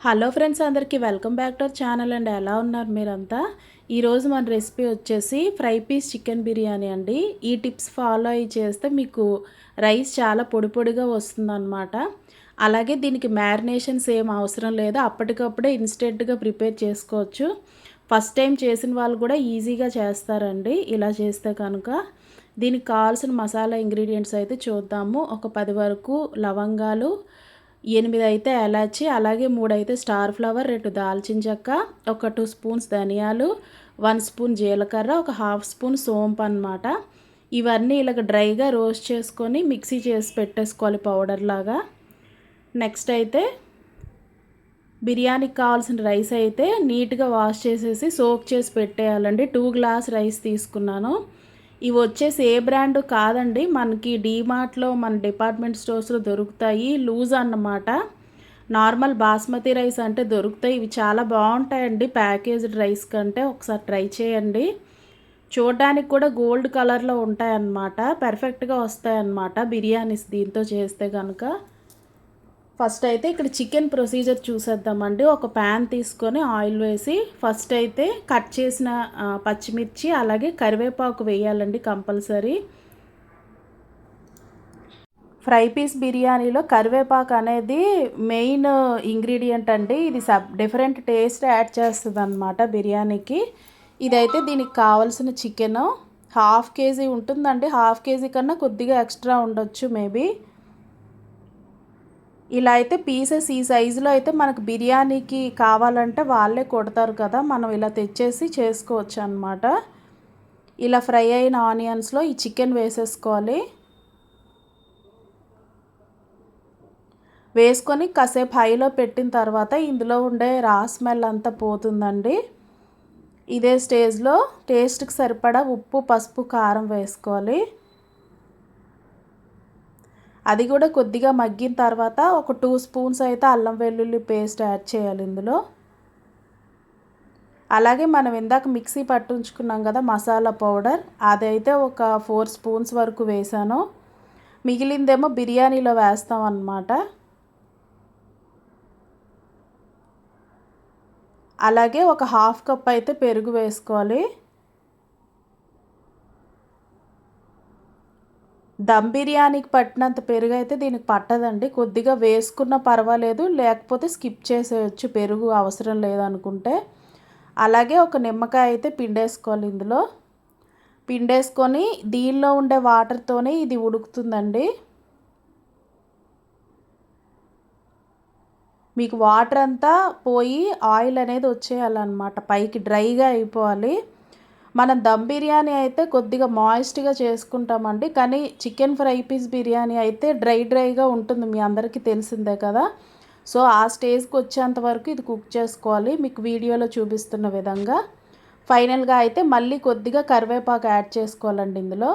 Hello friends అందరికీ welcome back to our channel అండి ఎలా ఉన్నారు మీరంతా? ఈరోజు మన రెసిపీ వచ్చేసి ఫ్రై పీస్ చికెన్ బిర్యానీ అండి. ఈ టిప్స్ ఫాలో అయ్యి చేస్తే మీకు రైస్ చాలా పొడి పొడిగా వస్తుందన్నమాట. అలాగే దీనికి మ్యారినేషన్స్ ఏం అవసరం లేదు. అప్పటికప్పుడే ఇన్స్టెంట్గా ప్రిపేర్ చేసుకోవచ్చు. ఫస్ట్ టైం చేసిన వాళ్ళు కూడా ఈజీగా చేస్తారండి. ఇలా చేస్తే కనుక దీనికి కావాల్సిన మసాలా ఇంగ్రీడియంట్స్ అయితే చూద్దాము. ఒక పది వరకు లవంగాలు ఎనిమిది అయితే ఎలాచి అలాగే మూడు అయితే స్టార్ ఫ్లవర్ రెండు దాల్చిన చెక్క ఒక టూ స్పూన్స్ ధనియాలు వన్ స్పూన్ జీలకర్ర ఒక హాఫ్ స్పూన్ సోంపు అనమాట ఇవన్నీ ఇలాగ డ్రైగా రోస్ట్ చేసుకొని మిక్సీ చేసి పెట్టేసుకోవాలి పౌడర్ లాగా. నెక్స్ట్ అయితే బిర్యానీకి కావాల్సిన రైస్ అయితే నీట్గా వాష్ చేసేసి సోక్ చేసి పెట్టేయాలండి. టూ గ్లాస్ రైస్ తీసుకున్నాను. ఇవి వచ్చేసి ఏ బ్రాండ్ కాదండి. మనకి డీమార్ట్లో మన డిపార్ట్మెంట్ స్టోర్స్లో దొరుకుతాయి. లూజ్ అన్నమాట. నార్మల్ బాస్మతి రైస్ అంటే దొరుకుతాయి. ఇవి చాలా బాగుంటాయండి. ప్యాకేజ్డ్ రైస్ కంటే ఒకసారి ట్రై చేయండి. చూడడానికి కూడా గోల్డ్ కలర్లో ఉంటాయన్నమాట. పర్ఫెక్ట్గా వస్తాయన్నమాట బిర్యానీస్ దీంతో చేస్తే కనుక ఫస్ట్ అయితే ఇక్కడ చికెన్ ప్రొసీజర్ చూసేద్దామండి. ఒక ప్యాన్ తీసుకొని ఆయిల్ వేసి ఫస్ట్ అయితే కట్ చేసిన పచ్చిమిర్చి అలాగే కరివేపాకు వేయాలండి కంపల్సరీ. ఫ్రై పీస్ బిర్యానీలో కరివేపాకు అనేది మెయిన్ ఇంగ్రీడియంట్ అండి. ఇది సబ్ డిఫరెంట్ టేస్ట్ యాడ్ చేస్తుంది అనమాట బిర్యానీకి. ఇదైతే దీనికి కావాల్సిన చికెన్ హాఫ్ కేజీ ఉంటుందండి. హాఫ్ కేజీ కన్నా కొద్దిగా ఎక్స్ట్రా ఉండొచ్చు మేబీ. ఇలా అయితే పీసెస్ ఈ సైజులో అయితే మనకు బిర్యానీకి కావాలంటే వాళ్ళే కొడతారు కదా మనం ఇలా తెచ్చేసి చేసుకోవచ్చు అనమాట ఇలా ఫ్రై అయిన ఆనియన్స్లో ఈ చికెన్ వేసేసుకోవాలి. వేసుకొని కాసేపు హైలో పెట్టిన తర్వాత ఇందులో ఉండే రా స్మెల్ అంతా పోతుందండి. ఇదే స్టేజ్లో టేస్ట్కి సరిపడా ఉప్పు పసుపు కారం వేసుకోవాలి. అది కూడా కొద్దిగా మగ్గిన తర్వాత ఒక టూ స్పూన్స్ అయితే అల్లం వెల్లుల్లి పేస్ట్ యాడ్ చేయాలి ఇందులో. అలాగే మనం ఇందాక మిక్సీ పట్టించుకున్నాం కదా మసాలా పౌడర్ అదైతే ఒక ఫోర్ స్పూన్స్ వరకు వేసాను. మిగిలిందేమో బిర్యానీలో వేస్తాం అన్నమాట. అలాగే ఒక హాఫ్ కప్ అయితే పెరుగు వేసుకోవాలి. దమ్ బిర్యానీకి పట్టినంత పెరుగు అయితే దీనికి పట్టదండి. కొద్దిగా వేసుకున్న పర్వాలేదు లేకపోతే స్కిప్ చేసేయచ్చు. పెరుగు అవసరం లేదనుకుంటే. అలాగే ఒక నిమ్మకాయ అయితే పిండేసుకోవాలి ఇందులో. పిండేసుకొని దీనిలో ఉండే వాటర్తోనే ఇది ఉడుకుతుందండి. మీకు వాటర్ అంతా పోయి ఆయిల్ అనేది వచ్చేయాలన్నమాట. పైకి డ్రైగా అయిపోవాలి. మనం దమ్ బిర్యానీ అయితే కొద్దిగా మాయిస్ట్గా చేసుకుంటామండి. కానీ చికెన్ ఫ్రై పీస్ బిర్యానీ అయితే డ్రై డ్రైగా ఉంటుంది. మీ అందరికీ తెలిసిందే కదా. సో ఆ స్టేజ్కి వచ్చేంత వరకు ఇది కుక్ చేసుకోవాలి. మీకు వీడియోలో చూపిస్తున్న విధంగా. ఫైనల్గా అయితే మళ్ళీ కొద్దిగా కరివేపాకు యాడ్ చేసుకోవాలండి ఇందులో.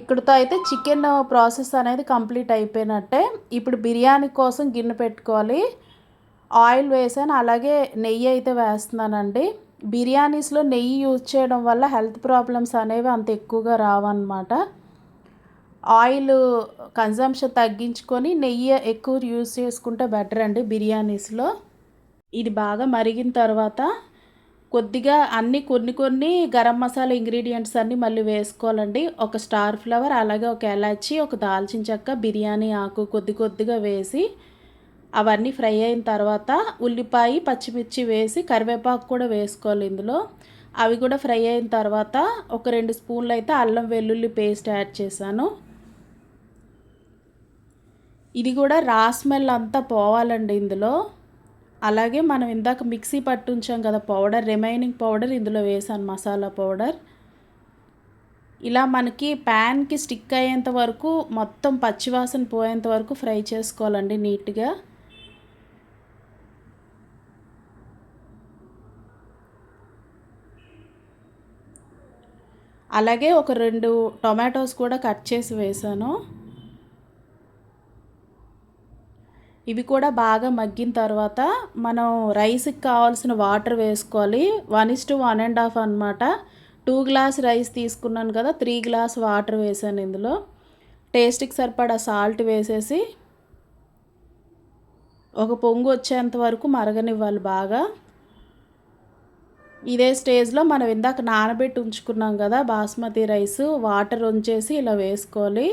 ఇక్కడితో అయితే చికెన్ ప్రాసెస్ అనేది కంప్లీట్ అయిపోయినట్టే. ఇప్పుడు బిర్యానీ కోసం గిన్నె పెట్టుకోవాలి. ఆయిల్ వేసాను. అలాగే నెయ్యి అయితే వేస్తున్నానండి. బిర్యానీస్లో నెయ్యి యూజ్ చేయడం వల్ల హెల్త్ ప్రాబ్లమ్స్ అనేవి అంత ఎక్కువగా రావన్నమాట. ఆయిల్ కన్జంప్షన్ తగ్గించుకొని నెయ్యి ఎక్కువ యూజ్ చేసుకుంటే బెటర్ అండి బిర్యానీస్లో. ఇది బాగా మరిగిన తర్వాత కొద్దిగా అన్ని కొన్ని కొన్ని గరం మసాలా ఇంగ్రీడియంట్స్ అన్నీ మళ్ళీ వేసుకోవాలండి. ఒక స్టార్ ఫ్లవర్ అలాగే ఒక ఎలాచి ఒక దాల్చిన చెక్క బిర్యానీ ఆకు కొద్ది కొద్దిగా వేసి అవన్నీ ఫ్రై అయిన తర్వాత ఉల్లిపాయ పచ్చిమిర్చి వేసి కరివేపాకు కూడా వేసుకోవాలి ఇందులో. అవి కూడా ఫ్రై అయిన తర్వాత ఒక రెండు స్పూన్లు అయితే అల్లం వెల్లుల్లి పేస్ట్ యాడ్ చేశాను. ఇది కూడా రా స్మెల్ అంతా పోవాలండి ఇందులో. అలాగే మనం ఇందాక మిక్సీ పట్టుంచాం కదా పౌడర్ రిమైనింగ్ పౌడర్ ఇందులో వేసాను మసాలా పౌడర్. ఇలా మనకి ప్యాన్కి స్టిక్ అయ్యేంత వరకు మొత్తం పచ్చివాసన పోయేంత వరకు ఫ్రై చేసుకోవాలండి నీట్గా. అలాగే ఒక రెండు టొమాటోస్ కూడా కట్ చేసి వేసాను. ఇవి కూడా బాగా మగ్గిన తర్వాత మనం రైస్కి కావాల్సిన వాటర్ వేసుకోవాలి. One is to one and half అనమాట టూ గ్లాస్ రైస్ తీసుకున్నాను కదా త్రీ గ్లాస్ వాటర్ వేసాను ఇందులో. టేస్ట్కి సరిపడా సాల్ట్ వేసేసి ఒక పొంగు వచ్చేంత వరకు మరగనివ్వాలి బాగా. ఇదే స్టేజ్లో మనం ఇందాక నానబెట్టి ఉంచుకున్నాం కదా బాస్మతి రైస్ వాటర్ ఉంచేసి ఇలా వేసుకోవాలి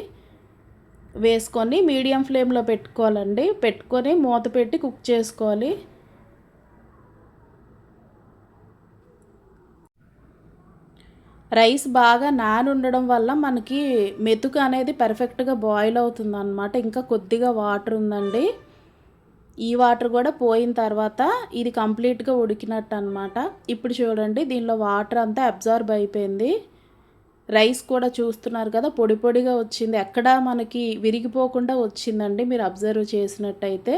వేసుకొని మీడియం ఫ్లేమ్లో పెట్టుకోవాలండి. పెట్టుకొని మూత పెట్టి కుక్ చేసుకోవాలి. రైస్ బాగా నాన్ ఉండడం వల్ల మనకి మెతుకు అనేది పర్ఫెక్ట్గా బాయిల్ అవుతుంది అనమాట ఇంకా కొద్దిగా వాటర్ ఉందండి. ఈ వాటర్ కూడా పోయిన తర్వాత ఇది కంప్లీట్గా ఉడికినట్టు అనమాట ఇప్పుడు చూడండి దీనిలో వాటర్ అంతా అబ్జార్బ్ అయిపోయింది. రైస్ కూడా చూస్తున్నారు కదా పొడి పొడిగా వచ్చింది. ఎక్కడ మనకి విరిగిపోకుండా వచ్చిందండి మీరు అబ్జర్వ్ చేసినట్టయితే.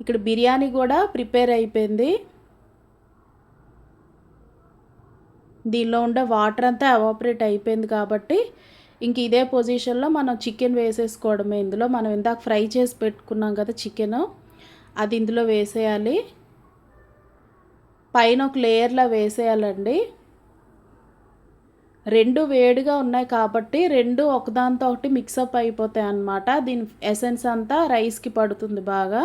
ఇక్కడ బిర్యానీ కూడా ప్రిపేర్ అయిపోయింది. దీనిలో ఉండే వాటర్ అంతా అవాపరేట్ అయిపోయింది కాబట్టి ఇంక ఇదే పొజిషన్లో మనం చికెన్ వేసేసుకోవడమే. ఇందులో మనం ఇందాక ఫ్రై చేసి పెట్టుకున్నాం కదా చికెన్ అది ఇందులో వేసేయాలి. పైన ఒక లేయర్లా వేసేయాలండి. రెండు వేడిగా ఉన్నాయి కాబట్టి రెండు ఒకదాంతో ఒకటి మిక్సప్ అయిపోతాయి అన్నమాట. దీని ఎసెన్స్ అంతా రైస్కి పడుతుంది బాగా.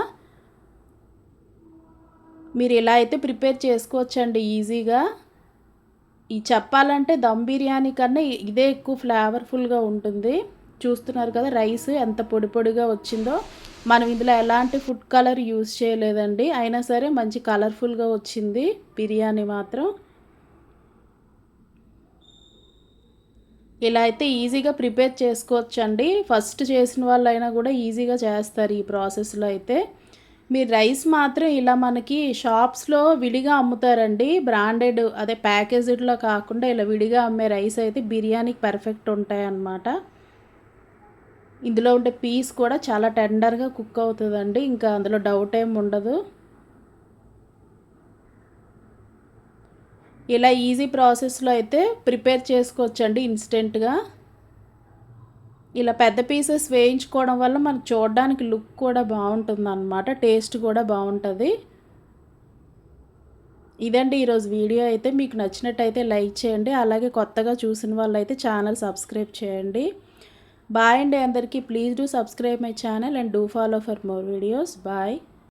మీరు ఇలా అయితే ప్రిపేర్ చేసుకోవచ్చండి ఈజీగా ఈ చెప్పాలంటే దమ్ బిర్యానీ కన్నా ఇదే ఎక్కువ ఫ్లేవర్ఫుల్గా ఉంటుంది. చూస్తున్నారు కదా రైస్ ఎంత పొడి పొడిగా వచ్చిందో. మనం ఇందులో ఎలాంటి ఫుడ్ కలర్ యూజ్ చేయలేదండి. అయినా సరే మంచి కలర్ఫుల్గా వచ్చింది బిర్యానీ మాత్రం. ఇలా అయితే ఈజీగా ప్రిపేర్ చేసుకోవచ్చండి. ఫస్ట్ చేసిన వాళ్ళైనా కూడా ఈజీగా చేస్తారు ఈ ప్రాసెస్లో అయితే. మీరు రైస్ మాత్రం ఇలా మనకి షాప్స్లో విడిగా అమ్ముతారండి. బ్రాండెడ్ అదే ప్యాకేజ్డ్లో కాకుండా ఇలా విడిగా అమ్మే రైస్ అయితే బిర్యానీకి పర్ఫెక్ట్ ఉంటాయి అన్నమాట ఇందులో ఉండే పీస్ కూడా చాలా టెండర్గా కుక్ అవుతుందండి. ఇంకా అందులో డౌట్ ఏం ఉండదు. ఇలా ఈజీ ప్రాసెస్లో అయితే ప్రిపేర్ చేసుకోవచ్చండి ఇన్స్టెంట్గా. ఇలా పెద్ద పీసెస్ వేయించుకోవడం వల్ల మనకు చూడడానికి లుక్ కూడా బాగుంటుంది అనమాట టేస్ట్ కూడా బాగుంటుంది. ఇదండి ఈరోజు వీడియో. అయితే మీకు నచ్చినట్టయితే లైక్ చేయండి అలాగే కొత్తగా చూసిన వాళ్ళైతే ఛానల్ సబ్స్క్రైబ్ చేయండి. బాయ్ అండి అందరికీ. Please do subscribe my channel and do follow for more videos. Bye.